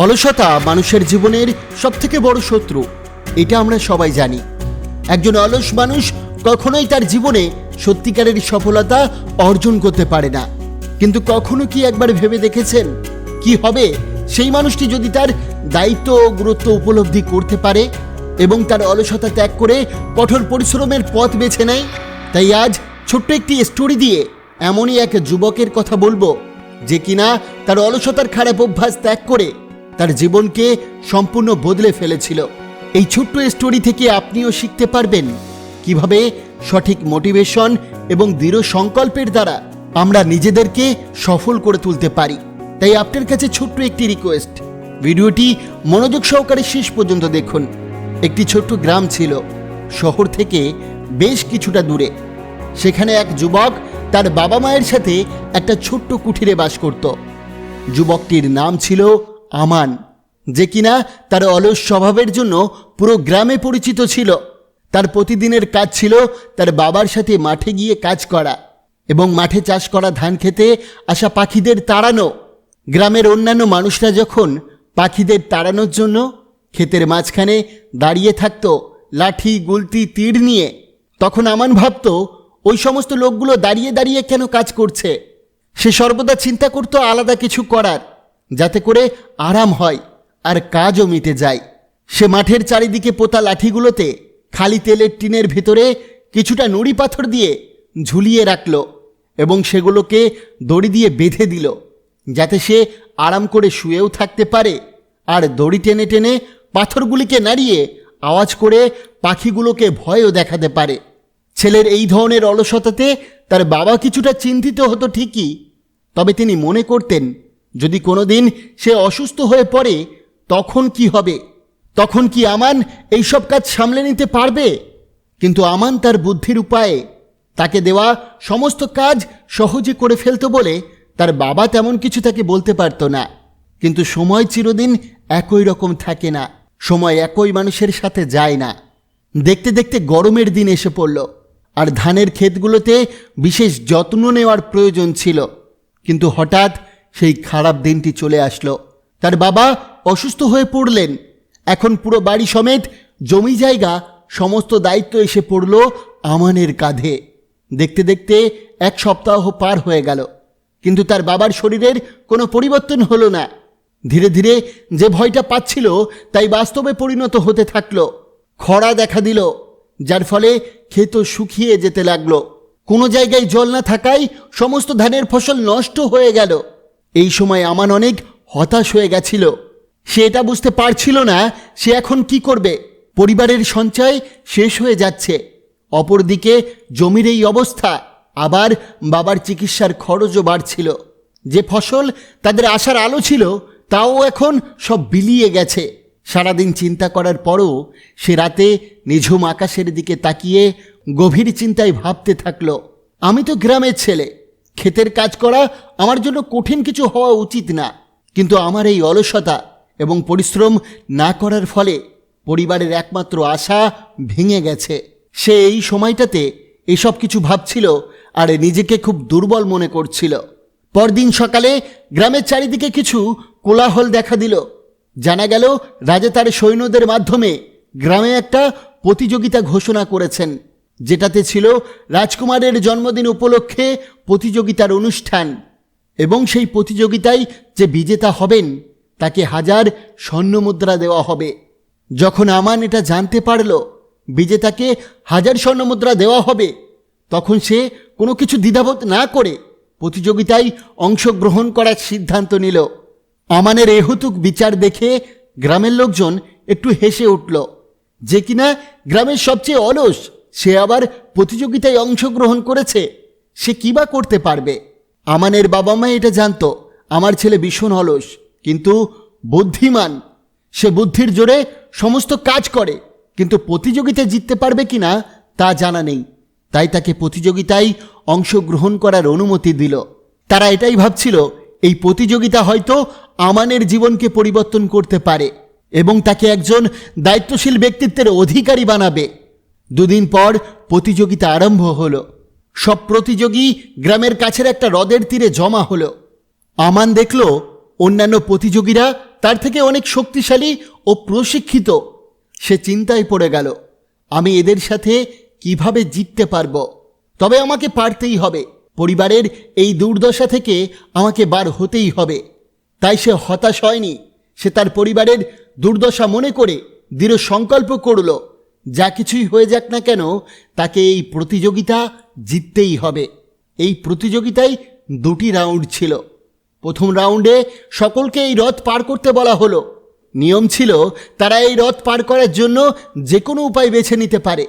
অলসতা মানুষের জীবনের সবথেকে বড় শত্রু। এটা আমরা সবাই জানি। একজন অলস মানুষ কখনোই তার জীবনে সত্যিকারের সফলতা অর্জন করতে পারে না। কিন্তু কখনো কি একবার ভেবে দেখেছেন কি হবে? সেই মানুষটি যদি তার দায়িত্ব ও গুরুত্ব উপলব্ধি করতে পারে এবং তার অলসতা ত্যাগ করে কঠোর পরিশ্রমের পথ বেছে নেয়, তাই আজ ছোট্ট একটি স্টোরি দিয়ে এমনই এক যুবকের কথা বলব, যে কিনা তার অলসতার খারাপ অভ্যাস ত্যাগ করে তার জীবনকে সম্পূর্ণ বদলে ফেলেছিল। এই ছোট্ট স্টোরি থেকে আপনিও শিখতে পারবেন কীভাবে সঠিক মোটিভেশন এবং দৃঢ় সংকল্পের দ্বারা আমরা নিজেদেরকে সফল করে তুলতে পারি। তাই আপনার কাছে ছোট্ট একটি রিকোয়েস্ট ভিডিওটি মনোযোগ সহকারে শেষ পর্যন্ত দেখুন। একটি ছোট্ট গ্রাম ছিল, শহর থেকে বেশ কিছুটা দূরে। সেখানে এক যুবক তার বাবা মায়ের সাথে একটা ছোট্ট কুঠিরে বাস করত। যুবকটির নাম ছিল আমান, যে কিনা তার অলস স্বভাবের জন্য পুরো গ্রামে পরিচিত ছিল। তার প্রতিদিনের কাজ ছিল তার বাবার সাথে মাঠে গিয়ে কাজ করা এবং মাঠে চাষ করা ধান খেতে আসা পাখিদের তাড়ানো। গ্রামের অন্যান্য মানুষরা যখন পাখিদের তাড়ানোর জন্য ক্ষেতের মাঝখানে দাঁড়িয়ে থাকত, লাঠি, গুলতি, তীর নিয়ে, তখন আমান ভাবত, ওই সমস্ত লোকগুলো দাঁড়িয়ে দাঁড়িয়ে কেন কাজ করছে? সে সর্বদা চিন্তা করতো আলাদা কিছু করার। যাতে করে আরাম হয় আর কাজও মিটে যায়। সে মাঠের চারিদিকে পোতা লাঠিগুলোতে খালি তেলের টিনের ভেতরে কিছুটা নুড়ি পাথর দিয়ে ঝুলিয়ে রাখল এবং সেগুলোকে দড়ি দিয়ে বেঁধে দিল, যাতে সে আরাম করে শুয়েও থাকতে পারে আর দড়ি টেনে টেনে পাথরগুলিকে নাড়িয়ে আওয়াজ করে পাখিগুলোকে ভয়ও দেখাতে পারে। ছেলের এই ধরনের অলসতাতে তার বাবা কিছুটা চিন্তিত হতো ঠিকই, তবে তিনি মনে করতেন যদি কোনোদিন সে অসুস্থ হয়ে পড়ে, তখন কি হবে? তখন কি আমান এইসব কাজ সামলে নিতে পারবে? কিন্তু আমান তার বুদ্ধির উপায়ে তাকে দেওয়া সমস্ত কাজ সহজে করে ফেলতো বলে তার বাবা তেমন কিছু তাকে বলতে পারতো না। কিন্তু সময় চিরদিন একই রকম থাকে না। সময় একই মানুষের সাথে যায় না। দেখতে দেখতে গরমের দিন এসে পড়ল। আর ধানের ক্ষেতগুলোতে বিশেষ যত্ন নেওয়ার প্রয়োজন ছিল। কিন্তু হঠাৎ সেই খারাপ দিনটি চলে আসলো। তার বাবা অসুস্থ হয়ে পড়লেন। এখন পুরো বাড়ি সমেত জমি জায়গা সমস্ত দায়িত্ব এসে পড়ল আমানের কাঁধে। দেখতে দেখতে এক সপ্তাহ পার হয়ে গেল। কিন্তু তার বাবার শরীরের কোনো পরিবর্তন হলো না। ধীরে ধীরে যে ভয়টা পাচ্ছিল তাই বাস্তবে পরিণত হতে থাকল। খরা দেখা দিল, যার ফলে ক্ষেত শুকিয়ে যেতে লাগল। কোনো জায়গায় জল না থাকায় সমস্ত ধানের ফসল নষ্ট হয়ে গেল। এই সময় আমান অনেক হতাশ হয়ে গেছিল। সে এটা বুঝতে পারছিল না, সে এখন কি করবে? পরিবারের সঞ্চয় শেষ হয়ে যাচ্ছে। অপরদিকে জমির এই অবস্থা, আবার বাবার চিকিৎসার খরচও বাড়ছিল। যে ফসল তাদের আসার আলো ছিল, তাও এখন সব বিলিয়ে গেছে। সারাদিন চিন্তা করার পরও সে রাতে নিঝুম আকাশের দিকে তাকিয়ে গভীর চিন্তায় ভাবতে থাকল। আমি তো গ্রামের ছেলে ক্ষেতের কাজ করা আমার জন্য কঠিন কিছু হওয়া উচিত না। কিন্তু আমার এই অলসতা এবং পরিশ্রম না করার ফলে পরিবারের একমাত্র আশা ভেঙে গেছে। সে এই সময়টাতে এসব কিছু ভাবছিল আর নিজেকে খুব দুর্বল মনে করছিল। পরদিন সকালে গ্রামের চারিদিকে কিছু কোলাহল দেখা দিল। জানা গেল, রাজা তার সৈন্যদের মাধ্যমে গ্রামে একটা প্রতিযোগিতা ঘোষণা করেছেন। যেটাতে ছিল রাজকুমারের জন্মদিন উপলক্ষে প্রতিযোগিতার অনুষ্ঠান। এবং সেই প্রতিযোগিতায় যে বিজেতা হবেন, তাকে হাজার স্বর্ণমুদ্রা দেওয়া হবে। যখন আমান এটা জানতে পারল, বিজেতাকে হাজার স্বর্ণমুদ্রা দেওয়া হবে, তখন সে কোনো কিছু দ্বিধাবোধ না করে প্রতিযোগিতায় অংশগ্রহণ করার সিদ্ধান্ত নিল। আমানের এহতুক বিচার দেখে গ্রামের লোকজন একটু হেসে উঠল, যে কিনা গ্রামের সবচেয়ে অলস সে আবার প্রতিযোগিতায় অংশগ্রহণ করেছে। সে কী বা করতে পারবে? আমানের বাবা মা এটা জানতো, আমার ছেলে ভীষণ অলস, কিন্তু বুদ্ধিমান। সে বুদ্ধির জোরে সমস্ত কাজ করে, কিন্তু প্রতিযোগিতায় জিততে পারবে কিনা তা জানা নেই। তাই তাকে প্রতিযোগিতায় অংশগ্রহণ করার অনুমতি দিল। তারা এটাই ভাবছিল, এই প্রতিযোগিতা হয়তো আমানের জীবনকে পরিবর্তন করতে পারে এবং তাকে একজন দায়িত্বশীল ব্যক্তিত্বের অধিকারী বানাবে। দুদিন পর প্রতিযোগিতা আরম্ভ হলো। সব প্রতিযোগী গ্রামের কাছের একটা হ্রদের তীরে জমা হলো। আমান দেখল অন্যান্য প্রতিযোগীরা তার থেকে অনেক শক্তিশালী ও প্রশিক্ষিত। সে চিন্তায় পড়ে গেল, আমি এদের সাথে কীভাবে জিততে পারব? তবে আমাকে পারতেই হবে। পরিবারের এই দুর্দশা থেকে আমাকে বার হতেই হবে। তাই সে হতাশ হয়নি। সে তার পরিবারের দুর্দশা মনে করে দৃঢ় সংকল্প করল। যা কিছুই হয়ে যাক না কেন, তাকে এই প্রতিযোগিতা জিততেই হবে। এই প্রতিযোগিতায় দুটি রাউন্ড ছিল। প্রথম রাউন্ডে সকলকে এই রথ পার করতে বলা হলো। নিয়ম ছিল, তারা এই রথ পার করার জন্য যে কোনো উপায় বেছে নিতে পারে।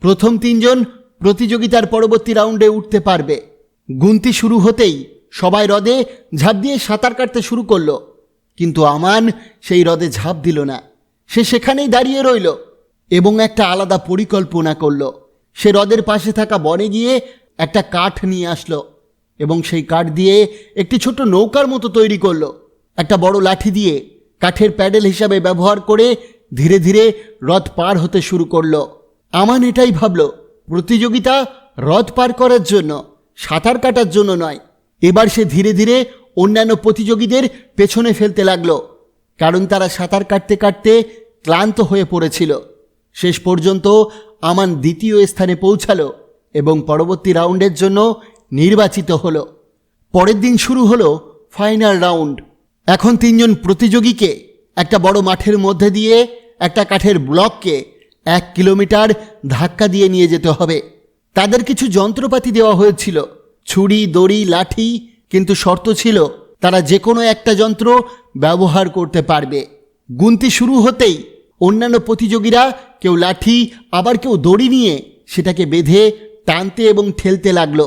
প্রথম তিনজন প্রতিযোগিতার পরবর্তী রাউন্ডে উঠতে পারবে। গুনতি শুরু হতেই সবাই হ্রদে ঝাঁপ দিয়ে সাঁতার কাটতে শুরু করল। কিন্তু আমান সেই হ্রদে ঝাঁপ দিল না। সে সেখানেই দাঁড়িয়ে রইল। এবং একটা আলাদা পরিকল্পনা করল। সে হ্রদের পাশে থাকা বনে গিয়ে একটা কাঠ নিয়ে আসলো এবং সেই কাঠ দিয়ে একটি ছোট নৌকার মতো তৈরি করল। একটা বড় লাঠি দিয়ে কাঠের প্যাডেল হিসাবে ব্যবহার করে ধীরে ধীরে হ্রদ পার হতে শুরু করল। আমান এটাই ভাবল, প্রতিযোগিতা হ্রদ পার করার জন্য, সাঁতার কাটার জন্য নয়। এবার সে ধীরে ধীরে অন্যান্য প্রতিযোগীদের পেছনে ফেলতে লাগল, কারণ তারা সাঁতার কাটতে কাটতে ক্লান্ত হয়ে পড়েছিল। শেষ পর্যন্ত আমান দ্বিতীয় স্থানে পৌঁছালো এবং পরবর্তী রাউন্ডের জন্য নির্বাচিত হলো। পরের দিন শুরু হলো ফাইনাল রাউন্ড। এখন তিনজন প্রতিযোগীকে একটা বড় মাঠের মধ্যে দিয়ে একটা কাঠের ব্লককে এক কিলোমিটার ধাক্কা দিয়ে নিয়ে যেতে হবে। তাদের কিছু যন্ত্রপাতি দেওয়া হয়েছিল। ছুরি, দড়ি, লাঠি কিন্তু শর্ত ছিল, তারা যে কোনো একটা যন্ত্র ব্যবহার করতে পারবে। গুনতি শুরু হতেই অন্যান্য প্রতিযোগীরা কেউ লাঠি, আবার কেউ দড়ি নিয়ে সেটাকে বেঁধে টানতে এবং ঠেলতে লাগল।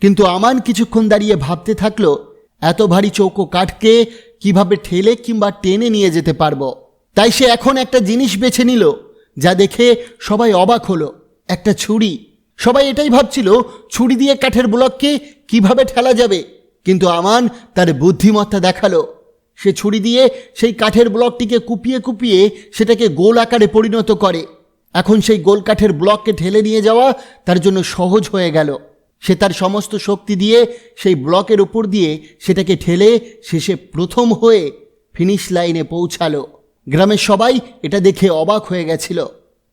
কিন্তু আমান কিছুক্ষণ দাঁড়িয়ে ভাবতে থাকল, এত ভারী চৌকো কাঠকে কীভাবে ঠেলে কিংবা টেনে নিয়ে যেতে পারব? তাই সে এখন একটা জিনিস বেছে নিল, যা দেখে সবাই অবাক হলো। একটা ছুরি। সবাই এটাই ভাবছিল, ছুরি দিয়ে কাঠের ব্লককে কীভাবে ঠেলা যাবে? কিন্তু আমান তার বুদ্ধিমত্তা দেখাল। সে ছুরি দিয়ে সেই কাঠের ব্লকটিকে কুপিয়ে কুপিয়ে সেটাকে গোল আকারে পরিণত করে। এখন সেই গোল কাঠের ব্লককে ঠেলে নিয়ে যাওয়া তার জন্য সহজ হয়ে গেল। সে তার সমস্ত শক্তি দিয়ে সেই ব্লকের উপর দিয়ে সেটাকে ঠেলে শেষে প্রথম হয়ে ফিনিশ লাইনে পৌঁছালো। গ্রামের সবাই এটা দেখে অবাক হয়ে গেছিল।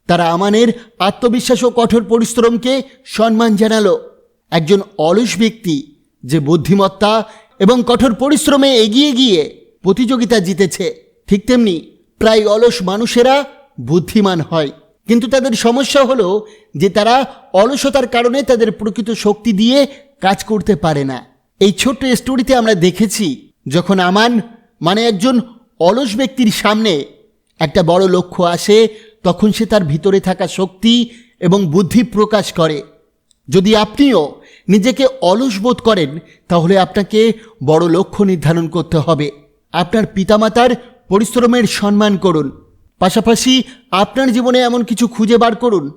তারা আমানের আত্মবিশ্বাস ও কঠোর পরিশ্রমকে সম্মান জানালো। একজন অলস ব্যক্তি যে বুদ্ধিমত্তা এবং কঠোর পরিশ্রমে এগিয়ে গিয়ে প্রতিযোগিতা জিতেছে। ঠিক তেমনি প্রায় অলস মানুষেরা বুদ্ধিমান হয়। কিন্তু তাদের সমস্যা হলো যে তারা অলসতার কারণে তাদের প্রকৃত শক্তি দিয়ে কাজ করতে পারে না। এই ছোট্ট স্টোরিতে আমরা দেখেছি যখন আমান মানে একজন অলস ব্যক্তির সামনে একটা বড় লক্ষ্য আসে, তখন সে তার ভিতরে থাকা শক্তি এবং বুদ্ধি প্রকাশ করে। যদি আপনিও নিজেকে অলস বোধ করেন, তাহলে আপনাকে বড় লক্ষ্য নির্ধারণ করতে হবে। আপনার পিতামাতার পরিশ্রমের সম্মান করুন। পাশাপাশি আপনার জীবনে এমন কিছু খুঁজে বার করুন,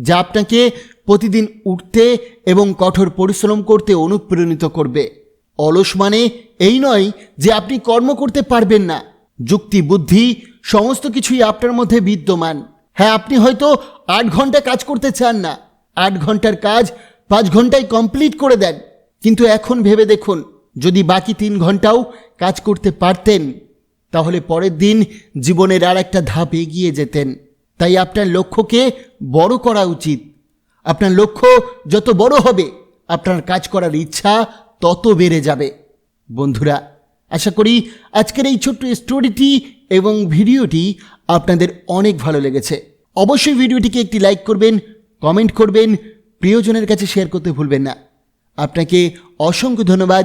যা আপনাকে প্রতিদিন উঠতে এবং কঠোর পরিশ্রম করতে অনুপ্রেরণিত করবে। অলস মানে এই নয় যে আপনি কর্ম করতে পারবেন না। যুক্তি, বুদ্ধি, সমস্ত কিছুই আপনার মধ্যে বিদ্যমান। হ্যাঁ আপনি হয়তো আট ঘণ্টা কাজ করতে চান না। আট ঘণ্টার কাজ পাঁচ ঘন্টায় কমপ্লিট করে দেন। কিন্তু এখন ভেবে দেখুন যদি বাকি তিন ঘন্টাও কাজ করতে পারতেন, তাহলে পরের দিন জীবনের আর একটা ধাপ এগিয়ে যেতেন। তাই আপনার লক্ষ্যকে বড় করা উচিত। আপনার লক্ষ্য যত বড় হবে, আপনার কাজ করার ইচ্ছা তত বেড়ে যাবে। বন্ধুরা, আশা করি আজকের এই ছোট্ট স্টোরিটি এবং ভিডিওটি আপনাদের অনেক ভালো লেগেছে। অবশ্যই ভিডিওটিকে একটি লাইক করবেন, কমেন্ট করবেন, প্রিয়জনের কাছে শেয়ার করতে ভুলবেন না। আপনাকে অসংখ্য ধন্যবাদ